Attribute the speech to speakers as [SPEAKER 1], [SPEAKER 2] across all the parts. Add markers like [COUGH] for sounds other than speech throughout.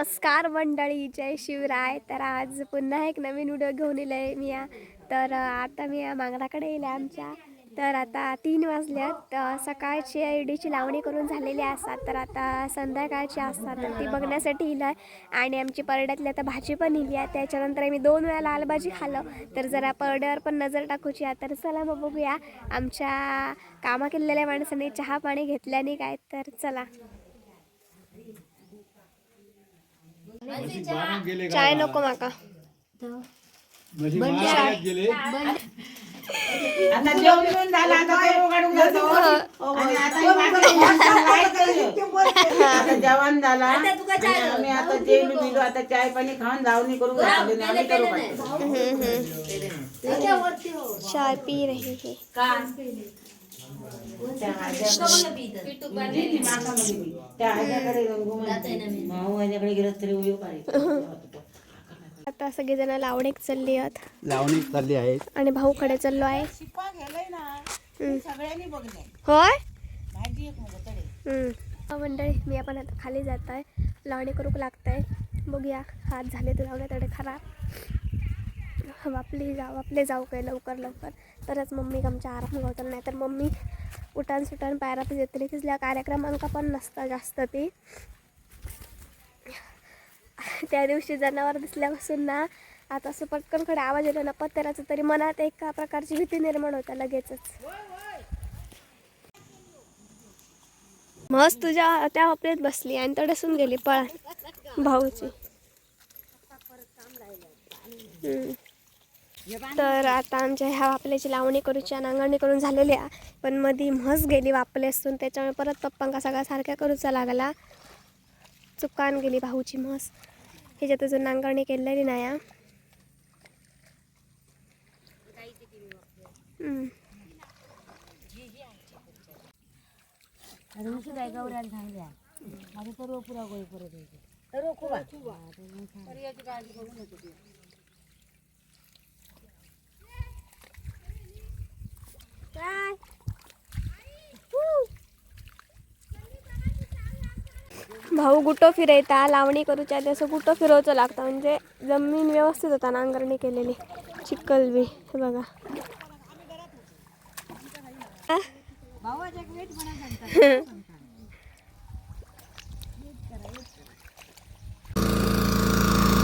[SPEAKER 1] नमस्कार मंडळी जय शिवराय. तर आज पुन्हा एक नवीन व्हिडिओ घेऊन येईल आहे मी. या. तर आता मी मांगडाकडे येईल आमच्या. तर आता तीन वाजल्यात सकाळची ईडीची लावणी करून झालेली असतात. तर आता संध्याकाळची असतात. तर ती बघण्यासाठी येईल आहे आणि आमची परड्यातली आता भाजी पण इली आहे. त्याच्यानंतर आम्ही दोन वेळा लाल भाजी खाल्लं. तर जरा परड्यावर पण नजर टाकूची आहे. तर चला मग बघूया. आमच्या कामा केलेल्या माणसाने चहा पाणी घेतल्याने काय? तर चला. चाय नको माका.
[SPEAKER 2] गेले.
[SPEAKER 3] आता जेवण झालं आता गहू काढून जातो आणि आता हे. आता जेवण झाला. आम्ही आता जेवण बिलो आता चाय पाणी खाऊन धावणी करू आम्ही पाहिजे.
[SPEAKER 1] चाय पी रही है.
[SPEAKER 3] करायचं.
[SPEAKER 1] आता सगळेजण लावणीक चालली आहेत.
[SPEAKER 2] लावणी चालली आहेत.
[SPEAKER 1] आणि भाऊकडे चाललो आहे. होय?
[SPEAKER 3] तडे.
[SPEAKER 1] हा मंडळी मी आपण आता खाली जात आहे. लावणी करूक लागतंय. बघूया हात झाले तर लावणे तेवढे खराब. वापली जाऊ आपले जाऊ काय लवकर लवकर. तरच मम्मी आमच्या आराम गावतात नाही तर मम्मी उठान सुटान पायरातच येतली तिथल्या कार्यक्रमांका पण नसतं जास्त ती. त्या दिवशी जनावर दिसल्यापासून ना आता असं पटकनकडे आवाज येतो ना पत्त्याचा तरी मनात एका प्रकारची भीती निर्माण होता लगेचच. मस्त तुझ्या त्या वापरेत बसली आणि तडसून गेली पळा. भाऊची. हम्म. तर आता आमच्या ह्या वापल्याची लावणी करूची आणि नांगरणी करून झालेली आहे. पण मधी म्हस गेली वापले असून त्याच्यामुळे परत पप्पांका सगळ्या सारख्या करूचा लागला. चुकान गेली भाऊची म्हस. ह्याच्यात अजून नांगरणी केलेली नाही हा. हम्म. काय? भाऊ गुटो फिरयता लावणी करूच्या आधी असं गुटो फिरवचं लागतं. म्हणजे जमीन व्यवस्थित होता नांगरणी केलेली. चिखल बी हे बघा.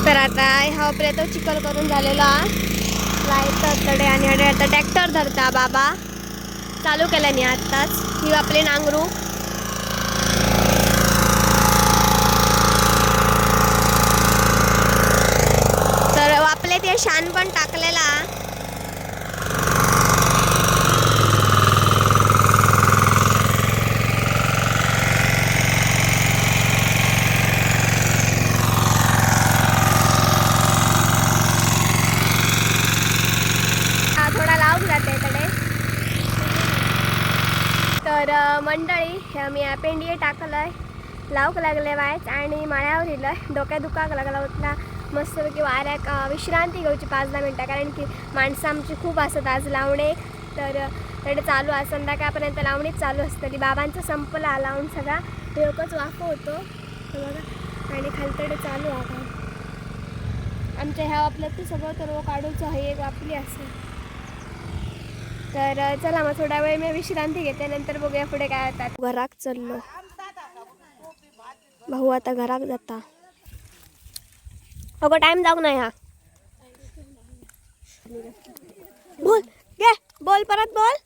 [SPEAKER 1] तर आता ह्या पर्यंत चिखल करून झालेला. लाइट तडे आणि अडे आता ट्रॅक्टर धरता बाबा. चालू केल्याने आत्ताच. ही आपले नांगरू. तर आपले ते शान पण टाकलेलं हा थोडा लावून जाते इकडे तर अ, मंडळी हे मी पेंडिये टाकलंय. लावक लागले वायच आणि माळ्यावर आहे डोक्यात दुखाक लागला. होता मस्तपैकी वाऱ्याक विश्रांती घेऊची पाच दहा मिनटं. कारण की माणसं आमची खूप असत आज लावणे तर अ, चालू आहे संध्याकाळपर्यंत लावणीच चालू असतली बाबांचं संपला लावून सगळा. डोकंच वाफ होतो. बघा. आणि खालतडे चालू आहे आता. आमच्या ह्या आपल्यात ती सगळं तर काढूचं हे एक वापली असेल तर चला मग थोडा वेळ मी विश्रांती घेते नंतर बघूया पुढे काय होतात. घराक चाललो. भाऊ आता घराक जाता. अगं टाइम जाऊ नाही हा बोल घे बोल परत बोल.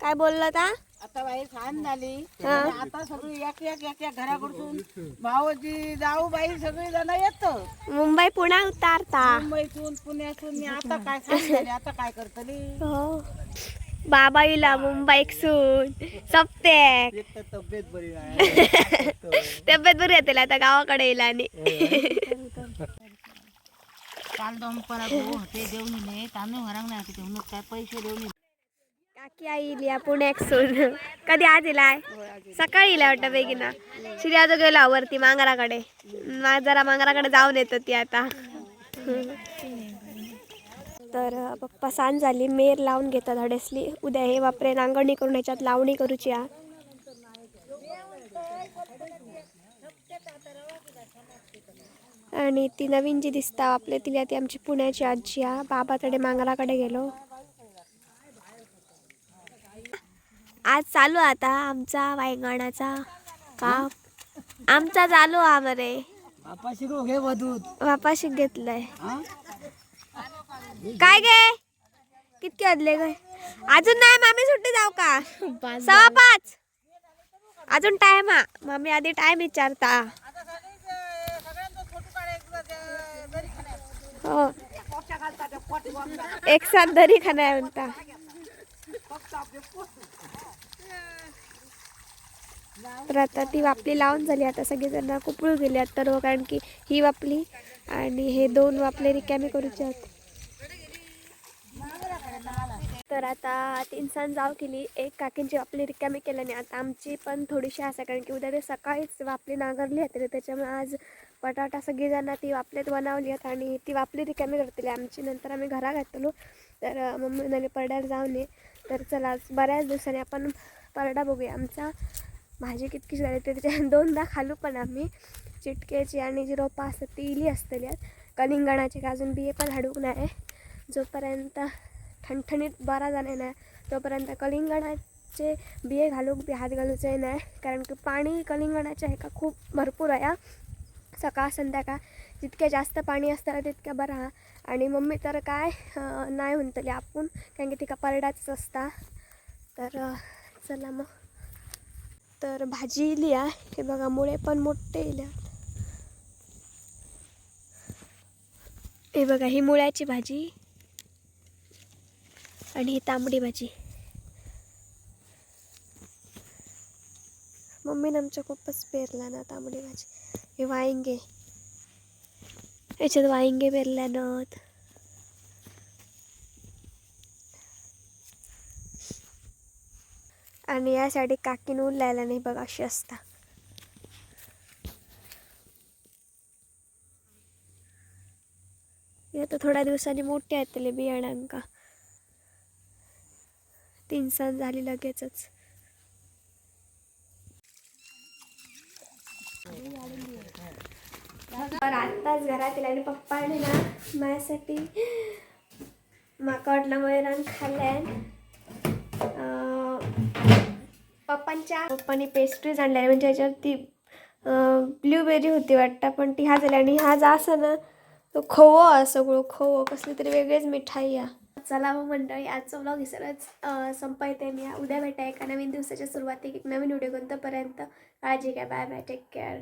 [SPEAKER 1] काय बोललं ता?
[SPEAKER 3] आता बाई छान झाली. आणि आता सगळी एक एक एक एक घराकडून भाऊजी जाऊ बाई सगळी जण येत.
[SPEAKER 1] मुंबई पुण्या उतारता.
[SPEAKER 3] मुंबईतून पुण्यातून मी आता काय झाली आता काय करतली?
[SPEAKER 1] हो. बाबा इला मुंबईक सून.
[SPEAKER 2] एक तर तब्येत बरी नाही. [LAUGHS]
[SPEAKER 1] तब्येत बरी येते आता गावाकडे येईल आणि.
[SPEAKER 3] काल दंपरा भाऊ होते देऊन तांदूळ घरांग नाही तिथे म्हणून काय पैसे देऊन.
[SPEAKER 1] काकी आई इली या पुण्याक सून. कधी आज इलाय? सकाळी इला वाटतं बेगिना. श्री आज गेला वरती मांगराकडे. मा- जरा मांगराकडे जाऊन येतो ती आता. तर पप्पा सांज झाली मेर लावून घेतात हडेसली. उद्या हे वापरे नांगरणी करून ह्याच्यात लावणी करूची आ आणि ती नवीन जी दिसता आपल्या तिला ती आमची पुण्याची आजी आ बाबाकडे मांगराकडे गेलो. आज चालू आता आमचा वायंगणाचा काम. आमचा चालू हा मरे
[SPEAKER 2] घे वधूत.
[SPEAKER 1] वापाशी घेतलंय. काय गे? कितके वाजले गे? अजून नाही मामी सुट्टी जाऊ का? सवा पाच. अजून टाइम हा मामी आधी टाइम विचारता. हो. एक साथ दरी खाना म्हणता. तर आता ती वापली लावून झाली. आता सगळेजण कुपळू गेले. आहेत तर कारण की ही वापली आणि हे दोन वापले रिकामे करूचे आहेत तर आता तीन सण जाव केली. एक काकींची वापली रिकामी केल्याने आता आमची पण थोडीशी असा कारण की उद्या ते सकाळीच वापली नांगरली होती. त्याच्यामुळे आज बटाटा सगळीजण ती वापलेत बनवली आहेत आणि ती वापली रिकामी करतली. आमची नंतर आम्ही घरा घातलो. तर मम्मी म्हणाली परड्यावर जाऊ नये तर चला आज बऱ्याच दिवसांनी आपण परडा बघूया. आमचा भाजी कितकी झाली ते त्याच्या [LAUGHS] दोनदा खालू पण आम्ही. चिटकेची आणि जी रोपं असतात ती इली असतली आहेत कलिंगणाची का अजून बिये पण हाडूक नाही जोपर्यंत ठणठणीत बरा जाणे नाही तोपर्यंत कलिंगणाचे बिये घालूक बी हात घालूचे नाही कारण की पाणी कलिंगणाचे आहे का खूप भरपूर आहे सकाळ संध्याकाळ जितके जास्त पाणी असतं तितक्या बरं हा. आणि मम्मी तर काय नाही म्हणतली आपण कारण की तिका परडाच असता. तर चला मग. तर भाजी इली आहे हे बघा मुळे पण मोठे इल्या हे बघा ही मुळ्याची भाजी आणि ही तांबडी भाजी. मम्मीनं आमच्या खूपच पेरला ना तांबडी भाजी. हे वांगे. याच्यात वांगे पेरल्यानं आणि यासाठी काकीन ऊन लायला नाही बघ अशी असता. आता थोड्या दिवसांनी मोठे येतले बियाणांका तीन सण झाली लगेचच. तर आत्ताच घरातील आणि पप्पाने ना माझ्यासाठी माका वाटलं वैरण खाल्ल्यान पप्पांच्या पप्पांनी पेस्ट्रीज आणल्या म्हणजे याच्यावर ती ब्ल्यूबेरी होती वाटतं पण ती हा झाली. आणि हा जा असं ना तो खोवो सगळं खोवो कसली तरी वेगळीच मिठाई या. चला मग मंडळी आजचा ब्लॉग इसरच संपायते मी. उद्या भेटा एका नवीन दिवसाच्या सुरुवाती एक नवीन व्हिडिओ कोणतापर्यंत. काळजी घ्या. Bye bye take care